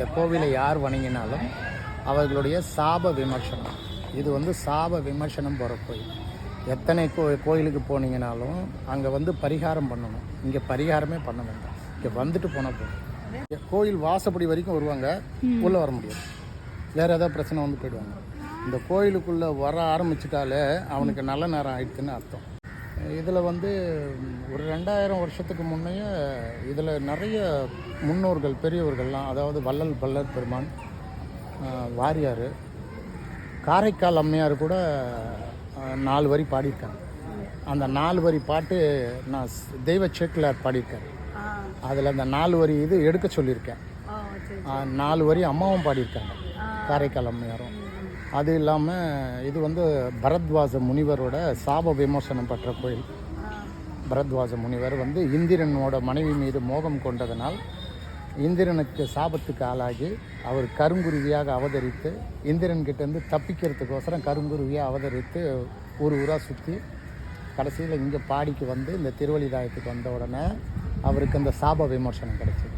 இந்த கோவிலை யார் வணங்கினாலும் அவர்களுடைய சாப விமர்சனம். இது வந்து சாப விமர்சனம் போகிற கோயில். எத்தனை கோ கோயிலுக்கு போனீங்கனாலும் அங்கே வந்து பரிகாரம் பண்ணணும். இங்கே பரிகாரமே பண்ண வேண்டாம். இங்கே வந்துட்டு போனால் போதும். கோயில் வாசப்படி வரைக்கும் வருவாங்க. உள்ளே வர முடியாது. வேறு ஏதாவது பிரச்சனை வந்து போயிடுவாங்க. இந்த கோயிலுக்குள்ளே வர ஆரம்பிச்சிட்டாலே அவனுக்கு நல்ல நேரம் ஆயிடுச்சுன்னு அர்த்தம். இதில் வந்து ஒரு ரெண்டாயிரம் வருஷத்துக்கு முன்னையே இதில் நிறைய முன்னோர்கள் பெரியவர்கள்லாம் அதாவது வள்ளல் பல்லர் பெருமான் வாரியார் காரைக்கால் அம்மையார் கூட நாலு வரி பாடியிருக்காங்க அந்த நாலு வரி பாட்டு நான் தெய்வ சேக்கிலார் பாடியிருக்காரு. ஆ. அதில் அந்த நாலு வரி இது எடுக்க சொல்லியிருக்கேன். நாலு வரி அம்மாவும் பாடியிருக்காங்க. காரைக்கால் அம்மையாரும். அது இல்லாமல் இது வந்து பரத்வாஜ முனிவரோட சாப விமோசனம் பெற்ற கோயில். பரத்வாஜ முனிவர் வந்து இந்திரனோட மனைவி மீது மோகம் கொண்டதனால் இந்திரனுக்கு சாபத்துக்கு ஆளாகி அவர் கருங்குருவியாக அவதரித்து இந்திரன் கிட்டேருந்து தப்பிக்கிறதுக்கோசரம் கருங்குருவியாக அவதரித்து ஊர் ஊராக சுற்றி கடைசியில் இங்கே பாடிக்கு வந்து இந்த திருவள்ளிதாயத்துக்கு வந்த உடனே அவருக்கு அந்த சாப விமர்சனம் கிடச்சிது.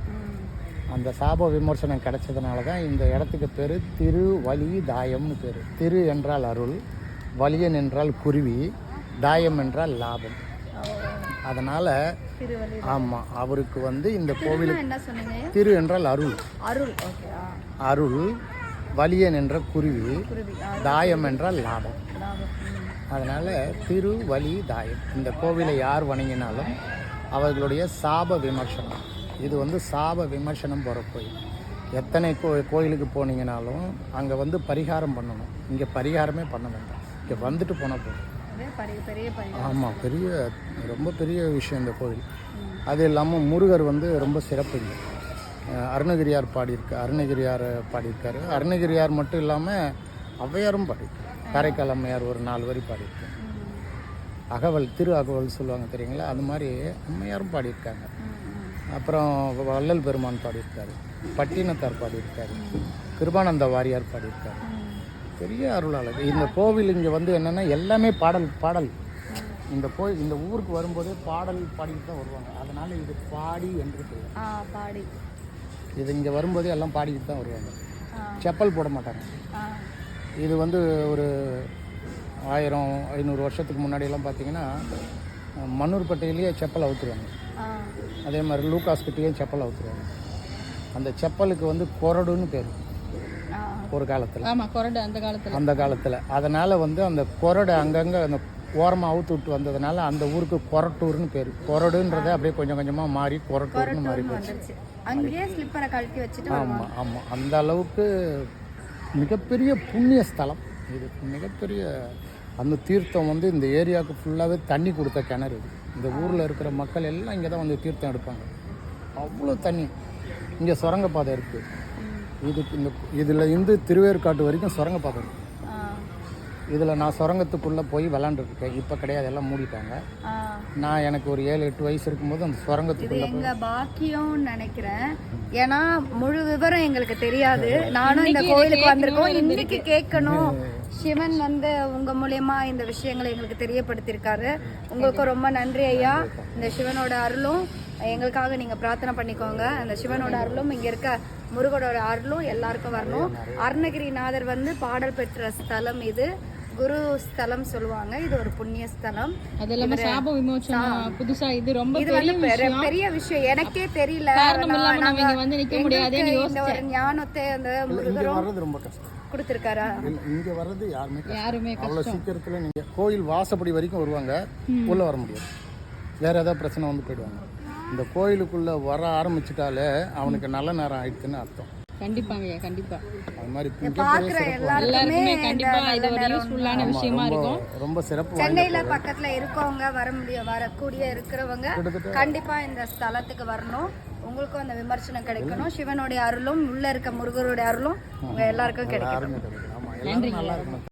அந்த சாப விமர்சனம் கிடைச்சதுனால தான் இந்த இடத்துக்கு பேர் திருவலி தாயம்னு பேர். திரு என்றால் அருள் வலியன் என்றால் குருவி தாயம் என்றால் லாபம். அதனால் ஆமாம் அவருக்கு வந்து இந்த கோவிலுக்கு திரு என்றால் அருள். அருள் அருள் வலியன் என்ற குருவி தாயம் என்றால் லாபம். அதனால் திருவலி தாயம் இந்த கோவிலை யார் வணங்கினாலும் அவர்களுடைய சாப விமர்சனம். இது வந்து சாப விமர்சனம் போகிற கோயில். எத்தனை கோ கோயிலுக்கு போனீங்கனாலும் அங்கே வந்து பரிகாரம் பண்ணணும். இங்கே பரிகாரமே பண்ண வேண்டாம். இங்கே வந்துட்டு போனால் போதும். ஆமாம் பெரிய ரொம்ப பெரிய விஷயம் இந்த கோவில் ம். அது இல்லாமல் முருகர் வந்து ரொம்ப சிறப்பு இங்கே. அருணகிரியார் பாடியிருக்கு அருணகிரியார் பாடியிருக்காரு. அருணகிரியார் மட்டும் இல்லாமல் ஔவையாரும் பாடியிருக்காரு காரைக்கால் அம்மையார் ஒரு நாலு வரி பாடியிருக்காரு. அகவல் திரு அகவல் சொல்லுவாங்க தெரியுங்களா? அது மாதிரி அம்மையாரும் பாடியிருக்காங்க. அப்புறம் வள்ளல் பெருமான் பாடியிருக்காரு பட்டினத்தார் பாடியிருக்காரு கிருபானந்த வாரியார் பாடியிருக்காரு. பெரிய அருளாளர். இந்த கோவில் இங்கே வந்து என்னென்னா எல்லாமே பாடல் பாடல். இந்த கோயில் இந்த ஊருக்கு வரும்போதே பாடல் பாடிட்டு தான் வருவாங்க. அதனால் இது பாடி என்று பாடி. இது இங்கே வரும்போதே எல்லாம் பாடிக்கிட்டு தான் வருவாங்க. செப்பல் போட மாட்டாங்க. இது வந்து ஒரு ஆயிரம் ஐநூறு வருஷத்துக்கு முன்னாடியெல்லாம் பார்த்தீங்கன்னா மண்ணூர்பட்டையிலேயே செப்பல் அவுத்துருவாங்க. அதே மாதிரி லூகாஸ்கிட்டேயும் செப்பல் அவுத்துருவாங்க அந்த செப்பலுக்கு வந்து கொரடுன்னு பேர். ஒரு காலத்தில். ஆமாம் கொரடு அந்த காலத்தில். அந்த காலத்தில். அதனால் வந்து அந்த கொரடு அங்கங்கே அந்த ஓரமாக அவுத்து விட்டு வந்ததுனால அந்த ஊருக்கு கொரட்டூர்னு பேர். கொரடுன்றதை அப்படியே கொஞ்சம் கொஞ்சமாக மாறி கொரட்டூர்னு மாறி போச்சு. வந்துருச்சு. அங்கேயே ஸ்லிப்பரை கழட்டி வச்சுட்டு ஆமாம் ஆமாம் அந்த அளவுக்கு மிகப்பெரிய புண்ணிய ஸ்தலம். இது மிகப்பெரிய அந்த தீர்த்தம் வந்து இந்த ஏரியாவுக்கு ஃபுல்லாகவே தண்ணி கொடுத்த கிணறு இது. இந்த ஊரில் இருக்கிற மக்கள் எல்லாம் இங்கே தான் வந்து தீர்த்தம் எடுப்பாங்க. அவ்வளோ தண்ணி. இங்கே சுரங்கப்பாதை இருக்குது இதுக்கு இந்த இதில் இருந்து திருவேற்காட்டு வரைக்கும் சுரங்கப்பாதை இருக்குது இதில் நான் சுரங்கத்துக்குள்ளே போய் விளாண்டுருக்கேன் இப்போ கிடையாது எல்லாம் மூடிட்டாங்க. நான் எனக்கு ஒரு ஏழு எட்டு வயசு இருக்கும்போது அந்த இது சுரங்கத்துக்குள்ளே எங்க பாக்கியம்னு நினைக்கிறேன். ஏன்னா முழு விவரம் எங்களுக்கு தெரியாது. நானும் இந்த கோயிலுக்கு வந்திருக்கோம். இன்னைக்கு கேட்கணும். சிவன் வந்து உங்க மூலியமா இந்த விஷயங்களை எங்களுக்கு தெரியப்படுத்தியிருக்காரு. உங்களுக்கு ரொம்ப நன்றி ஐயா. இந்த சிவனோட அருளும் எங்களுக்காக நீங்க பிரார்த்தனை பண்ணிக்கோங்க. அந்த சிவனோட அருளும் இங்க இருக்க முருகனோட அருளும் எல்லாருக்கும் வரணும். அருணகிரிநாதர் வந்து பாடல் பெற்ற ஸ்தலம் இது. குரு ஸ்தலம் சொல்லுவாங்க. இது ஒரு புண்ணிய ஸ்தலம். அது இல்லாம சாப விமோசனம் புதுசா இது ரொம்ப இது வந்து பெரிய பெரிய விஷயம். எனக்கே தெரியல. இங்க வந்து நிக்க முடியாதுன்னு எங்களுக்கு இந்த ஒரு ஞானத்தை அந்த முருகரும் வர்றது ரொம்ப கஷ்டம். கொடுத்துருக்காரா? இங்கே வர்றது யாருமே கஷ்டம். யாருமே அவ்வளோ சீக்கிரத்தில் நீங்கள் கோயில் வாசப்படி வரைக்கும் வருவாங்க. உள்ளே வர முடியாது. வேறு ஏதாவது பிரச்சனை வந்து போயிடுவாங்க. இந்த கோயிலுக்குள்ளே வர ஆரம்பிச்சிட்டாலே அவனுக்கு நல்ல நேரம் ஆயிடுச்சுன்னு அர்த்தம். கண்டிப்பாங்க கண்டிப்பா. அது மாதிரி பாக்குற எல்லாருக்குமே கண்டிப்பா இது ஒரு யூஸ்ஃபுல்லான விஷயமா இருக்கும். ரொம்ப சிறப்பு சென்னையில பக்கத்துல இருக்கவங்க வர முடியும் வரக்கூடிய இருக்கிறவங்க கண்டிப்பா இந்த ஸ்தலத்துக்கு வரணும். உங்களுக்கும் அந்த விமர்சனம் கிடைக்கணும். சிவனுடைய அருளும் உள்ள இருக்க முருகருடைய அருளும் உங்க எல்லாருக்கும் கிடைக்கணும். யாருமே